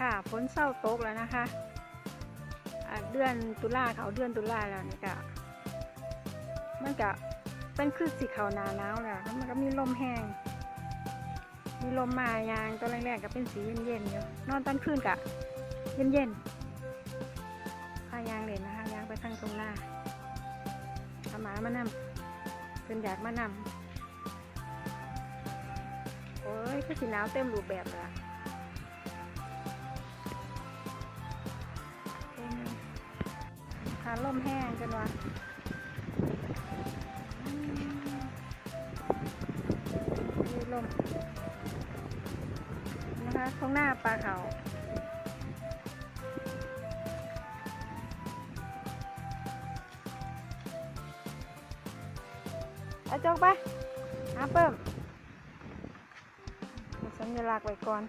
ค่ะฝนเศร้าตกแล้วนะคะเดือนตุลาเขาเดือนตุลาแล้วนี่ก็มันก็เป็นคือสีขาหนาหนาวแล้วแล้วมันก็มีลมแห้งมีลมมายางตอนแรกๆก็เป็นสีเย็นๆอยู่นอนตอนคืนก็เย็นๆพายางเลยนะคะยางไปทางตรงหน้าอาหมามานำเป็นอยากมานำโอ้ยคือสีหนาวเต็มรูปแบบเลย อะขาล่มแห้งกันวะอืมมีลมนะคะตรงหน้าปลาเขาเอาจกไปหาเพิ่มสัญลักษณ์ไว้ก่อน